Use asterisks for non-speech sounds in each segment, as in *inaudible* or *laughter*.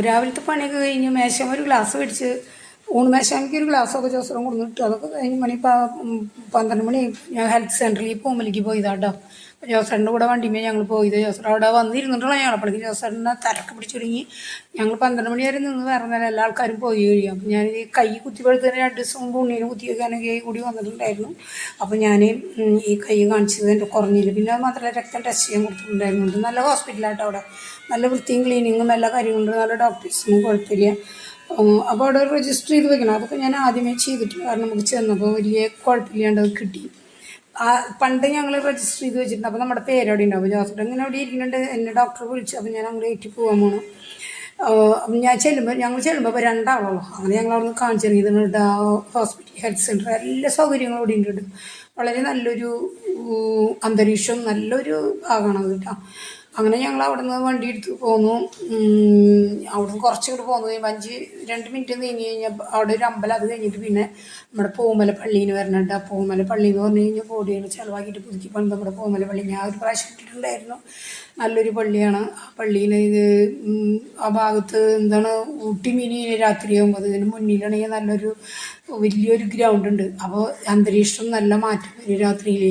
രാവിലത്തെ പണിയൊക്കെ കഴിഞ്ഞ് മേശം ഒരു ഗ്ലാസ് മേടിച്ച് ഊണ് മേശാമിക്ക് ഒരു ഗ്ലാസ്സൊക്കെ ജോസറും കൊടുത്തിട്ട് അതൊക്കെ കഴിഞ്ഞ് മണി പന്ത്രണ്ട് മണി ഞാൻ ഹെൽത്ത് സെന്ററിൽ പൂമലിക്ക് ജോസറിന്റെ കൂടെ വണ്ടിമേ ഞങ്ങൾ പോയത്. ജോസർ അവിടെ വന്നിരുന്നിട്ടുള്ള ഞങ്ങൾ അപ്പോഴേക്കും ജോസറിനെ തിരക്ക് പിടിച്ചു തുടങ്ങി ഞങ്ങൾ പന്ത്രണ്ട് മണി വരെ നിന്ന് വേറെ നേരം എല്ലാ ആൾക്കാരും പോയി കഴിയും അപ്പം ഞാൻ ഈ കൈ കുത്തിപ്പോഴത്തേന് രണ്ട് ദിവസം മുമ്പ് ഉണ്ണീനെ കുത്തി വയ്ക്കാനൊക്കെ കൂടി വന്നിട്ടുണ്ടായിരുന്നു. അപ്പം ഞാൻ ഈ കൈ കാണിച്ചത് എന്റെ കുറഞ്ഞില്ല. പിന്നെ അത് മാത്രമല്ല രക്തം ടെസ്റ്റ് ചെയ്യാൻ കൊടുത്തിട്ടുണ്ടായിരുന്നുണ്ട് നല്ല ഹോസ്പിറ്റലായിട്ട് അവിടെ. നല്ല വൃത്തിയും ക്ലീനിങ്ങും എല്ലാ കാര്യങ്ങളുണ്ട് നല്ല ഡോക്ടേഴ്സിനും കുഴപ്പമില്ല. അപ്പോൾ അവിടെ രജിസ്റ്റർ ചെയ്ത് വെക്കണം. അതൊക്കെ ഞാൻ ആദ്യമേ ചെയ്തിട്ട് കാരണം നമുക്ക് ചെന്നപ്പോൾ വലിയ കുഴപ്പമില്ലാണ്ട് കിട്ടി. പണ്ട് ഞങ്ങൾ രജിസ്റ്റർ ചെയ്ത് വെച്ചിട്ടുണ്ട്. അപ്പോൾ നമ്മുടെ പേര് അവിടെ ഉണ്ടാവും. ജോസഫ് ഇങ്ങനെ അവിടെ ഇരിക്കുന്നുണ്ട്. എന്നെ ഡോക്ടർ വിളിച്ചു. അപ്പോൾ ഞാൻ അങ്ങോട്ട് ഏറ്റി പോകാൻ പോകണം അപ്പം ഞാൻ ചെല്ലുമ്പോൾ ഞങ്ങൾ ചെല്ലുമ്പോൾ ഇപ്പോൾ രണ്ടാളുള്ളൂ അങ്ങനെ ഞങ്ങൾ അവിടെ നിന്ന് കാണിച്ചിറങ്ങിയിട്ടുണ്ട് ഹോസ്പിറ്റൽ ഹെൽത്ത് സെന്റർ എല്ലാ സൗകര്യങ്ങളും ഇവിടെ ഉണ്ട് വളരെ നല്ലൊരു അന്തരീക്ഷം നല്ലൊരു ഭാഗമാണ് കേട്ടോ. അങ്ങനെ ഞങ്ങൾ അവിടെ നിന്ന് വണ്ടി എടുത്ത് പോന്നു. അവിടെ നിന്ന് കുറച്ചുകൂടി പോന്നു. കഴിയുമ്പോൾ അഞ്ച് രണ്ട് മിനിറ്റ് നീങ്ങി കഴിഞ്ഞാൽ അവിടെ ഒരു അമ്പലം അത് കഴിഞ്ഞിട്ട് പിന്നെ നമ്മുടെ പൂമല പള്ളിയിൽ വരണുണ്ട് ആ പൂമല പള്ളി എന്ന് പറഞ്ഞു കഴിഞ്ഞാൽ കോടികൾ ചിലവാക്കിയിട്ട് പുതുക്കി പണിത് നമ്മുടെ പൂമല പള്ളി. ഞാൻ ഒരു പ്രാവശ്യം ഇട്ടിട്ടുണ്ടായിരുന്നു. നല്ലൊരു പള്ളിയാണ്. ആ പള്ളിയിൽ ഇത് ആ ഭാഗത്ത് എന്താണ് ഊട്ടി മിനി രാത്രിയാകുമ്പോൾ ഇതിന് മുന്നിലാണെങ്കിൽ നല്ലൊരു വലിയൊരു ഗ്രൗണ്ട് ഉണ്ട്. അപ്പോൾ അന്തരീക്ഷം നല്ല മാറ്റം രാത്രിയിൽ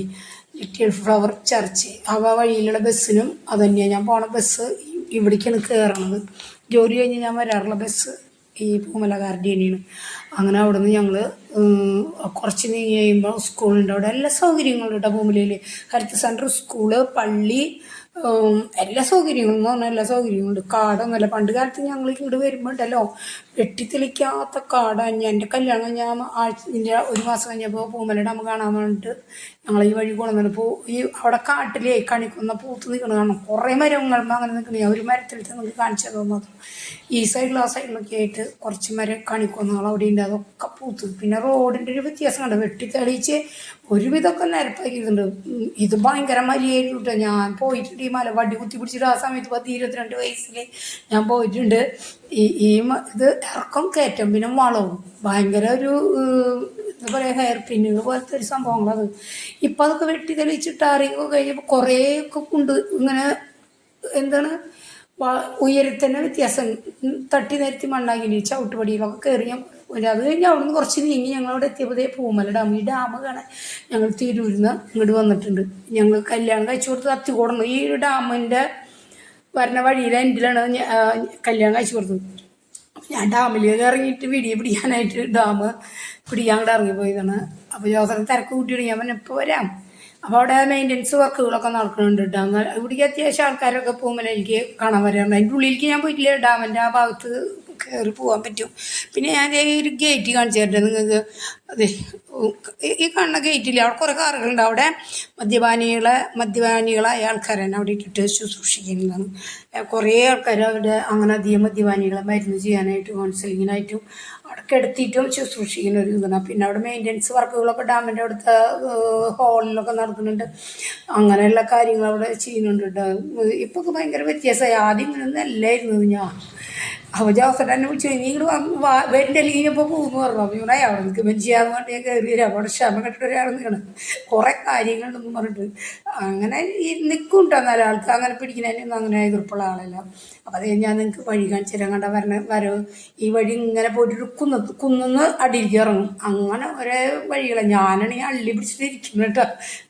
ലിറ്റിൽ ഫ്ലവർ ചർച്ച് ആ വഴിയിലുള്ള ബസ്സിനും അത് തന്നെയാണ് ഞാൻ പോണ ബസ് ഇവിടേക്കാണ് കയറണത് ജോലി കഴിഞ്ഞ് ഞാൻ വരാറുള്ള ബസ് ഈ പൂമല തന്നെയാണ്. അങ്ങനെ അവിടെ നിന്ന് ഞങ്ങൾ കുറച്ച് നീങ്ങി കഴിയുമ്പോൾ സ്കൂളുണ്ട് അവിടെ എല്ലാ സൗകര്യങ്ങളും കേട്ടോ ഭൂമിലയിൽ ഹെൽത്ത് സെന്റർ സ്കൂൾ പള്ളി എല്ലാ സൗകര്യങ്ങളും എന്ന് പറഞ്ഞാൽ എല്ലാ സൗകര്യങ്ങളും ഉണ്ട്. കാടൊന്നുമല്ല. പണ്ട് കാലത്ത് ഞങ്ങൾ ഇങ്ങോട്ട് വരുമ്പോൾ ഉണ്ടല്ലോ വെട്ടിത്തെളിക്കാത്ത കാടാണ് എന്റെ കല്യാണം ഞാൻ ആഴ്ച ഒരു മാസം കഴിഞ്ഞപ്പോൾ പൂമല ഡാം കാണാൻ വേണ്ടിയിട്ട് ഞങ്ങൾ ഈ വഴി കൊണ്ടുവന്നു പൂ ഈ അവിടെ കാട്ടിലേ കണിക്കുന്ന പൂത്ത് നിൽക്കണ കാണാം. കുറേ മരങ്ങൾ അങ്ങനെ നിൽക്കണേ ഒരു മരത്തിൽ നിങ്ങൾക്ക് കാണിച്ചു തന്നത് ഈ സൈഡിലും ആ സൈഡിലൊക്കെ ആയിട്ട് കുറച്ച് മരം കണിക്കൊന്നകൾ അവിടെ ഉണ്ട്. അതൊക്കെ പൂത്ത്. പിന്നെ റോഡിന്റെ ഒരു വ്യത്യാസം കണ്ട്? വെട്ടിത്തെളിച്ച് ഒരുവിധമൊക്കെ നിരപ്പാക്കിയിട്ടുണ്ട്. ഇത് ഭയങ്കര മലിയായിരുന്നു കേട്ടോ ഞാൻ പോയിട്ടുണ്ട് ഈ മല വടി കുത്തി പിടിച്ചിട്ട് ആ സമയത്ത് പത്ത് ഇരുപത്തിരണ്ട് വയസ്സിൽ ഞാൻ പോയിട്ടുണ്ട്. ഈ ഈ ഇത് ഇറക്കം കയറ്റം പിന്നെ വളവും. ഭയങ്കര ഒരു എന്താ പറയുക ഹെയർ പിന്നുകൾ പോലത്തെ ഒരു സംഭവങ്ങളത്. ഇപ്പം അതൊക്കെ വെട്ടി തെളിച്ചിട്ട് കഴിഞ്ഞപ്പോൾ കഴിഞ്ഞപ്പോൾ ഒക്കെ കൊണ്ട് ഇങ്ങനെ എന്താണ് ഉയരത്തന്നെ ഉയരത്തിന് വ്യത്യാസം. തട്ടി നിരത്തി മണ്ണാക്കി ചവിട്ടുപടിയിലൊക്കെ കയറി ഞാൻ. അത് കഴിഞ്ഞ് അവിടെ നിന്ന് കുറച്ച് നീങ്ങി ഞങ്ങളവിടെ എത്തിയപ്പോഴേ പൂമല ഡാം ഈ ഡാം കാണാൻ ഞങ്ങൾ തിരൂരിന്ന് ഇങ്ങോട്ട് വന്നിട്ടുണ്ട്. ഞങ്ങൾ കല്യാണം കഴിച്ചു കൊടുത്ത് അത്തിക്കൂടണം ഈ ഒരു ഡാമിന്റെ വരുന്ന വഴിയിലെ എൻഡിലാണ് കല്യാണം കഴിച്ചു കൊടുത്തത്? ഞാൻ ഡാമിലേക്ക് ഇറങ്ങിയിട്ട് വീഡിയോ പിടിക്കാനായിട്ട് ഡാം പിടിക്കാൻ ഇറങ്ങി ഇറങ്ങിപ്പോയതാണ്. അപ്പോൾ ജോസഫ് തിരക്ക് കൂട്ടിയിട്ട് ഞാൻ പറഞ്ഞു ഇപ്പോൾ വരാം. അപ്പോൾ അവിടെ മെയിന്റനൻസ് വർക്കുകളൊക്കെ നടക്കുന്നുണ്ട് ഡാം ഇവിടേക്ക് അത്യാവശ്യം ആൾക്കാരൊക്കെ പോകുമ്പോൾ എനിക്ക് കാണാൻ വരാറുണ്ട്. അതിന്റെ ഉള്ളിലേക്ക് ഞാൻ പോയിട്ടില്ല. ഡാമിന്റെ ആ ഭാഗത്ത് കയറി പോകാൻ പറ്റും. പിന്നെ ഞാൻ ഒരു ഗേറ്റ് കാണിച്ചു തരട്ടെ നിങ്ങൾക്ക്. അതെ ഈ- കാണുന്ന ഗേറ്റിൽ അവിടെ കുറേ കാറുകളുണ്ട് അവിടെ മദ്യപാനികളെ മദ്യപാനികളായ ആൾക്കാരാണ് അവിടെ ഇട്ടിട്ട് ശുശ്രൂഷിക്കുന്നതാണ്. കുറേ ആൾക്കാർ അവിടെ അങ്ങനെ അധികം മദ്യപാനികളെ മരുന്ന് ചെയ്യാനായിട്ട് കൗൺസിലിങ്ങിനായിട്ടും അവിടെ കിടത്തിയിട്ടും ശുശ്രൂഷിക്കുന്ന ഒരു ഇതാണ്. പിന്നെ അവിടെ മെയിന്റനൻസ് വർക്കുകളൊക്കെ ഡാമിന്റെ അടുത്ത ഹോളിലൊക്കെ നടക്കുന്നുണ്ട്. അങ്ങനെയുള്ള കാര്യങ്ങൾ അവിടെ ചെയ്യുന്നുണ്ട് ഇപ്പോൾ ഭയങ്കര വ്യത്യാസമായി. ആദ്യം ഇങ്ങനെ അല്ലായിരുന്നു ഞാൻ. അപ്പോൾ ജോസഫ് എന്നെ വിളിച്ചു നീ ഇങ്ങോട്ട് വാ അല്ലെങ്കിൽ ഇപ്പോൾ പോകുന്നു പറഞ്ഞു. ഇവിടെ അവിടെ നിൽക്ക് മെഞ്ചിയാന്ന് പറഞ്ഞ് ഞാൻ കയറി വരാം. അവിടെ ക്ഷമ കെട്ടിട്ട് ഒരാൾ നിൽക്കണം കുറേ കാര്യങ്ങളുണ്ടെന്ന് പറഞ്ഞിട്ട് അങ്ങനെ ഈ നിൽക്കും എന്നാലും ആൾക്ക് അങ്ങനെ പിടിക്കുന്നതിനൊന്നും അങ്ങനെ എതിർപ്പുള്ള ആളല്ല. അപ്പോൾ അത് ഞാൻ നിങ്ങൾക്ക് വഴി കാണിച്ചു തരാൻ കണ്ട വരണ വരവ് ഈ വഴി ഇങ്ങനെ പോയിട്ട് കുന്ന കുന്നുന്ന് അടിയിലേക്ക് ഇറങ്ങും. അങ്ങനെ ഒരേ വഴികളാണ് ഞാനാണെങ്കിൽ അള്ളി പിടിച്ചിട്ട് ഇരിക്കുന്നു കേട്ടോ.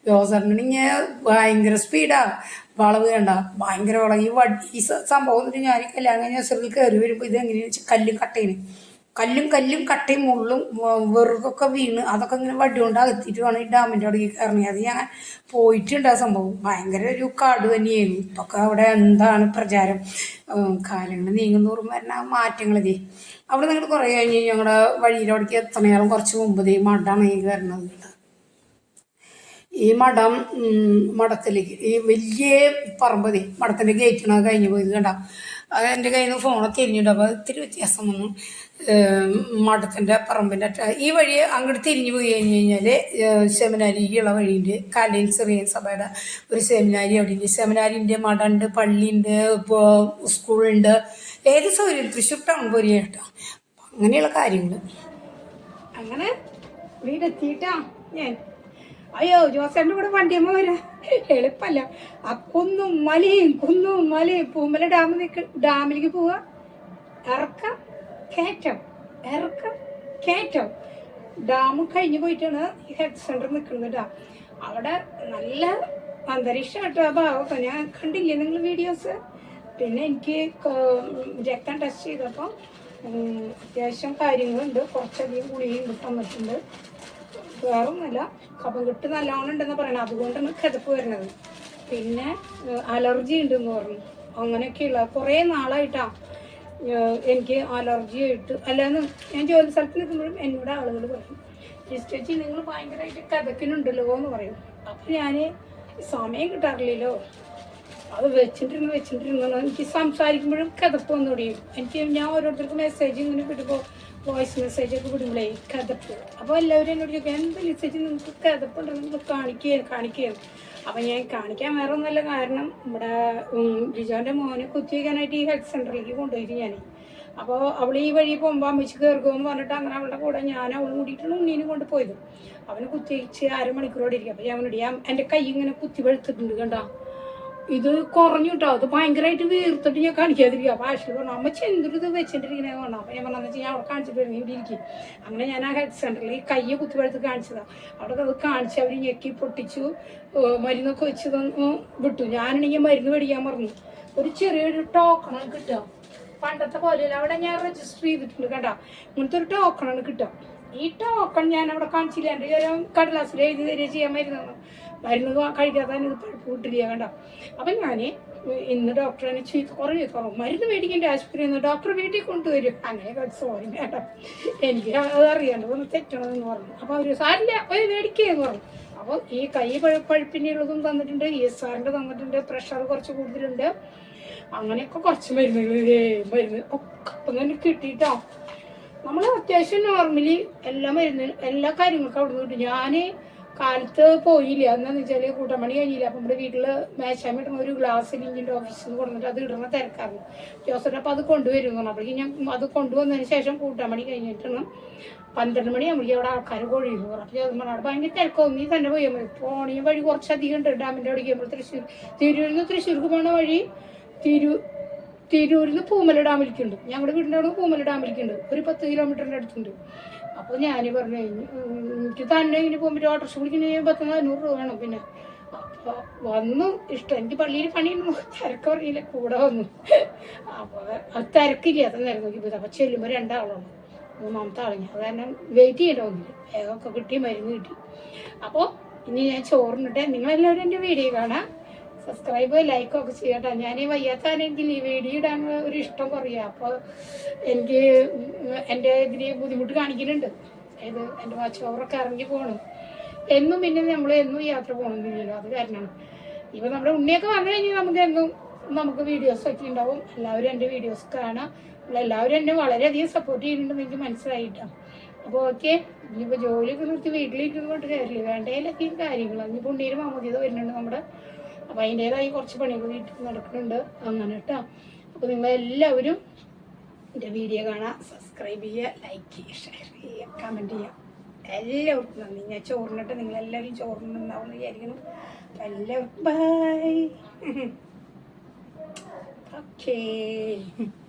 ജോസറിനാണെങ്കിൽ ഭയങ്കര സ്പീഡാണ് വളവ് വേണ്ട ഭയങ്കര വളവ്. ഈ വടി ഈ സംഭവം എന്നിട്ട് ഞാൻ കല്യാണം കഴിഞ്ഞ ദിവസത്തിൽ കയറി വരുമ്പോൾ ഇത് എങ്ങനെയാണെന്ന് വെച്ചാൽ കല്ലും കട്ടയിന് കല്ലും കല്ലും കട്ടയും മുള്ളും വെറുകൊക്കെ വീണ് അതൊക്കെ ഇങ്ങനെ വടി കൊണ്ട് അകത്തിയിട്ട് വേണം ഈ ഡാമിന്റെ അവിടെ കയറണി അത് ഞാൻ പോയിട്ടുണ്ട് ആ സംഭവം. ഭയങ്കര ഒരു കാട് തന്നെയായിരുന്നു. ഇപ്പൊക്കെ അവിടെ എന്താണ് പ്രചാരം? കാലങ്ങൾ നീങ്ങുന്നോറും വരുന്ന മാറ്റങ്ങളിതേ അവിടെ നിങ്ങൾ കുറേ കഴിഞ്ഞ് ഞങ്ങളുടെ വഴിയിലവിടേക്ക് എത്തണേരം കുറച്ച് മുമ്പ് ദേ മടാണ് ഈ കേട്ടോ ഈ മഠം മഠത്തിലേക്ക് ഈ വലിയ പറമ്പതി മഠത്തിന്റെ ഗേറ്റിന് കഴിഞ്ഞ് പോയത് കണ്ട. അത് എന്റെ കയ്യിൽ നിന്ന് ഫോണൊക്കെ തിരിഞ്ഞിട്ട് അപ്പോൾ ഇത്തിരി വ്യത്യാസം വന്നു. മഠത്തിന്റെ പറമ്പിന്റെ ഈ വഴി അങ്ങോട്ട് തിരിഞ്ഞു പോയി കഴിഞ്ഞ് കഴിഞ്ഞാൽ സെമിനാരിക്കുള്ള വഴിയുണ്ട്. കാലയിൽ ചെറിയ സഭയുടെ ഒരു സെമിനാരി അവിടെ ഉണ്ട് സെമിനാരിന്റെ മഠമുണ്ട് പള്ളിയുണ്ട് ഇപ്പോൾ സ്കൂളുണ്ട് ഏത് സൗകര്യം? തൃശ്ശൂർ ടൗൺ പോലെ കേട്ടോ. അങ്ങനെയുള്ള കാര്യങ്ങൾ അങ്ങനെ വീടെത്തിയിട്ടാ ഞാൻ. അയ്യോ ജോസേന്റെ കൂടെ വണ്ടിയമ്മ വരാ. എളുപ്പല്ല. ആ കുന്നും മലയും കുന്നും മലയും പൂമ്പല ഡാം ഡാമിലേക്ക് പോവാ. ഇറക്കം കയറ്റം ഇറക്കം കയറ്റം. ഡാം കഴിഞ്ഞു പോയിട്ടാണ് ഈ ഹെൽത്ത് സെന്റർ നിൽക്കുന്നത് ഡാം അവിടെ നല്ല അന്തരീക്ഷമായിട്ട് ആ ഭാഗമൊക്കെ. ഞാൻ കണ്ടില്ലേ നിങ്ങൾ വീഡിയോസ് പിന്നെ എനിക്ക് രക്തം ടെസ്റ്റ് ചെയ്തപ്പോൾ അത്യാവശ്യം കാര്യങ്ങളുണ്ട്. കുറച്ചധികം ഗുളികയും കിട്ടാൻ വേറെ ഒന്നുമില്ല കഫം കെട്ട് നല്ലോണം ഉണ്ടെന്ന് പറയണം. അതുകൊണ്ടാണ് കിതപ്പ് വരുന്നത്. പിന്നെ അലർജി ഉണ്ടെന്ന് പറഞ്ഞു. അങ്ങനെയൊക്കെയുള്ള കുറേ നാളായിട്ടാ എനിക്ക് അലർജി ആയിട്ട്. അല്ലാന്ന് ഞാൻ ജോലി സ്ഥലത്ത് നിൽക്കുമ്പോഴും എന്നോട് ആളുകൾ പറയും ചേച്ചി നിങ്ങൾ ഭയങ്കരമായിട്ട് കിതക്കിനുണ്ടല്ലോ എന്ന് പറയും. അപ്പം ഞാൻ സമയം കിട്ടാറില്ലല്ലോ. അത് വെച്ചിട്ടിരുന്ന് വെച്ചിട്ടിരുന്നു എനിക്ക് സംസാരിക്കുമ്പോഴും കിതപ്പ് വന്നു തുടങ്ങി എനിക്ക് ഞാൻ ഓരോരുത്തർക്ക് മെസ്സേജ് ഇങ്ങനെ വിടുമ്പോൾ വോയിസ് മെസ്സേജ് ഒക്കെ വിടുമ്പോഴേ കിതപ്പ് അപ്പോൾ എല്ലാവരും എന്നോട് ചോദിക്കും എന്ത് മെസ്സേജ് നിങ്ങൾക്ക് കിതപ്പുണ്ടെന്ന് നിങ്ങൾ കാണിക്കുകയാണ് കാണിക്കുകയാണ് അപ്പം ഞാൻ കാണിക്കാൻ വേറെ ഒന്നല്ല കാരണം ഇവിടെ ലിജോന്റെ മോനെ കുത്തിവെക്കാനായിട്ട് ഈ ഹെൽത്ത് സെന്ററിലേക്ക് കൊണ്ടുപോയി ഞാൻ അപ്പോൾ അവൾ ഈ വഴി പോകുമ്പോൾ അമ്മച്ച് കയറുകയെന്ന് പറഞ്ഞിട്ട് അങ്ങനെ അവളുടെ കൂടെ ഞാൻ അവൾ കൂടിയിട്ടാണ് ഉണ്ണീനെ കൊണ്ട് പോയത് അവനെ കുത്തിവെച്ച് അരമണിക്കൂറോടെ ഇരിക്കും. അപ്പോൾ ഞാൻ അവനോട് ഞാൻ എന്റെ കൈ ഇങ്ങനെ കുത്തി വെളുത്തിട്ടുണ്ട് കണ്ടോ? ഇത് കുറഞ്ഞു കേട്ടോ അത് ഭയങ്കരമായിട്ട് വീർത്തിട്ട് ഞാൻ കാണിക്കാതിരിക്കുക അപ്പോൾ ആശുപത്രി പറഞ്ഞു അമ്മ ചെന്തൊരു ഇത് വെച്ചിട്ടിരിക്കണേ പറഞ്ഞു അപ്പോൾ ഞാൻ പറഞ്ഞു ഞാൻ അവിടെ കാണിച്ചിട്ട് വരുന്നത് ഇവിടെ ഇരിക്കും. അങ്ങനെ ഞാൻ ആ ഹെൽത്ത് സെന്ററിൽ ഈ കയ്യെ കുത്തിപ്പഴുത്ത് കാണിച്ചതാണ് അവിടെ അത് കാണിച്ച് അവർ ഞെക്കി പൊട്ടിച്ചു മരുന്നൊക്കെ വെച്ച് വിട്ടു. ഞാനാണെങ്കിൽ മരുന്ന് മേടിക്കാൻ പറഞ്ഞു ഒരു ചെറിയൊരു ടോക്കണാണ് കിട്ടുക. പണ്ടത്തെ പോലെയല്ല. അവിടെ ഞാൻ രജിസ്റ്റർ ചെയ്തിട്ടുണ്ട് കേട്ടോ ഇങ്ങനത്തെ ഒരു ടോക്കണാണ് കിട്ടുക. ഈ ടോക്കൺ ഞാൻ അവിടെ കാണിച്ചില്ല. എന്റെ ഒരു കടലാസിൽ എഴുതി തരിക ചെയ്യാൻ മരുന്ന് മരുന്ന് കാ- കഴിക്കാതെ തന്നെ ഇത് പഴുപ്പ് കിട്ടില്ല കണ്ട? അപ്പം ഞാൻ ഇന്ന് ഡോക്ടറെ ചീത്ത കുറേ തുറന്നു. മരുന്ന് മേടിക്കേണ്ട ആശുപത്രി നിന്ന് ഡോക്ടർ വീട്ടിൽ കൊണ്ടുവരും. അങ്ങനെ സോറി മേഡം എനിക്ക് അത് അറിയാണ്ട് ഒന്ന് തെറ്റണമെന്ന് പറഞ്ഞു. അപ്പോൾ അവർ സാരില്ല ഒരു മേടിക്കുകയെന്ന് പറഞ്ഞു. അപ്പോൾ ഈ കൈ പഴ പഴുപ്പിനുള്ളതും തന്നിട്ടുണ്ട് ഇ എസ് ആറിന്റെ തന്നിട്ടുണ്ട് പ്രഷർ കുറച്ച് കൂടുതലുണ്ട്. അങ്ങനെയൊക്കെ കുറച്ച് മരുന്നുകൾ മരുന്ന് ഒക്കെ അപ്പം തന്നെ കിട്ടിയിട്ടോ. നമ്മൾ അത്യാവശ്യം നോർമലി എല്ലാ മരുന്ന് എല്ലാ കാര്യങ്ങൾക്കും അവിടെ നിന്ന് കിട്ടും. ഞാൻ കാലത്ത് പോയില്ല. എന്താണെന്ന് വെച്ചാൽ കൂട്ടമണി കഴിഞ്ഞില്ല. അപ്പം നമ്മുടെ വീട്ടിൽ മേശാമ ഇടുന്ന ഒരു ഗ്ലാസ് ഇഞ്ചിന്റെ ഓഫീസിൽ നിന്ന് കൊണ്ടുവന്നിട്ട് അത് ഇടുന്ന തിരക്കായിരുന്നു. ജോസഫ് അപ്പം അത് കൊണ്ടുവരും എന്ന് ഞാൻ അത് കൊണ്ടുവന്നതിന് ശേഷം കൂട്ടമണി കഴിഞ്ഞിട്ടാണ് പന്ത്രണ്ട് മണിയാകുമ്പോഴേക്കും അവിടെ ആൾക്കാർ കൊഴിയുന്നു അപ്പോൾ ജോസഫ് അവിടെ ഭയങ്കര തിരക്കാവും നീ തന്നെ പോയാൽ മതി. പോണിയും വഴി കുറച്ചധികം ഉണ്ട്. ഡാമിന്റെ അവിടെ കഴിയുമ്പോൾ തൃശ്ശൂർ തിരൂരിൽ നിന്ന് തൃശ്ശൂർക്ക് പോണ വഴി തിരു തിരൂരിൽ നിന്ന് പൂമല ഡാമിലേക്കുണ്ട് ഞങ്ങളുടെ വീടിന്റെ അവിടെ പൂമല ഡാമിലേക്കുണ്ട് ഒരു പത്ത് കിലോമീറ്ററിന്റെ അടുത്തുണ്ട്. അപ്പോൾ ഞാൻ പറഞ്ഞു എനിക്ക് തന്നെ ഇങ്ങനെ പോകുമ്പോൾ ഓട്ടോറിക്ഷ വിളിക്കുന്ന പത്ത് നാനൂറ് രൂപ വേണം പിന്നെ. അപ്പോൾ വന്നു ഇഷ്ടം എനിക്ക് പള്ളിയിൽ പണിയുന്നു തിരക്ക് പറഞ്ഞില്ല കൂടെ വന്നു. അപ്പോൾ അത് തിരക്കില്ല അത് നേരം നോക്കിയപ്പോൾ അപ്പോൾ ചെല്ലുമ്പോൾ രണ്ടാളാണ് മൂന്നാമത്തെ ആളെ. അത് കാരണം വെയിറ്റ് ചെയ്യേണ്ട ഒന്നില്ല വേഗമൊക്കെ കിട്ടി മരുന്ന് കിട്ടി. അപ്പോൾ ഇനി ഞാൻ ചോറിനിട്ട് നിങ്ങളെല്ലാവരും എന്റെ വീഡിയോ കാണാം. സബ്സ്ക്രൈബ് ലൈക്കും ഒക്കെ ചെയ്യട്ടെ ഞാൻ വയ്യാത്താണെങ്കിൽ ഈ വീഡിയോ ഇടാൻ ഒരു ഇഷ്ടം കുറയുക അപ്പോൾ എനിക്ക് എന്റെ ഇതിന് ബുദ്ധിമുട്ട് കാണിക്കുന്നുണ്ട്. ഇത് എന്റെ വാച്ച് ഓവറൊക്കെ ഇറങ്ങി പോകണം എന്നും പിന്നെ നമ്മൾ എന്നും യാത്ര പോകണമെന്നില്ലല്ലോ അത് കാരണമാണ് ഇപ്പം നമ്മുടെ ഉണ്ണിയൊക്കെ വന്നു കഴിഞ്ഞാൽ നമുക്ക് എന്നും നമുക്ക് വീഡിയോസ് ഒക്കെ ഉണ്ടാവും എല്ലാവരും എന്റെ വീഡിയോസ് കാണാം. എല്ലാവരും എന്നെ വളരെയധികം സപ്പോർട്ട് ചെയ്യുന്നുണ്ടെന്ന് എനിക്ക് മനസ്സിലായിട്ടാണ് അപ്പോൾ ഓക്കെ ഇനിയിപ്പോൾ ജോലിയൊക്കെ നിർത്തി വീട്ടിലേക്ക് കൊണ്ട് കാര്യമില്ല വേണ്ടതിലൊക്കെയും കാര്യങ്ങളാണ് ഇനിയിപ്പോൾ ഉണ്ണീര് മാമോദിത വരുന്നുണ്ട് നമ്മുടെ അപ്പോൾ അതിന്റേതായി കുറച്ച് പണികൾ വീട്ടിൽ നടക്കുന്നുണ്ട്. അങ്ങനെ കേട്ടോ. നിങ്ങൾ എല്ലാവരും എന്റെ വീഡിയോ കാണാം സബ്സ്ക്രൈബ് ചെയ്യുക ലൈക്ക് ചെയ്യുക ഷെയർ ചെയ്യുക കമന്റ് ചെയ്യുക. എല്ലാവർക്കും നന്ദി. ഞാൻ ചോറിനിട്ട് നിങ്ങളെല്ലാവരും ചോറിനുണ്ടാവും വിചാരിക്കുന്നു. എല്ലാവർക്കും ബൈ ഓക്കേ *laughs*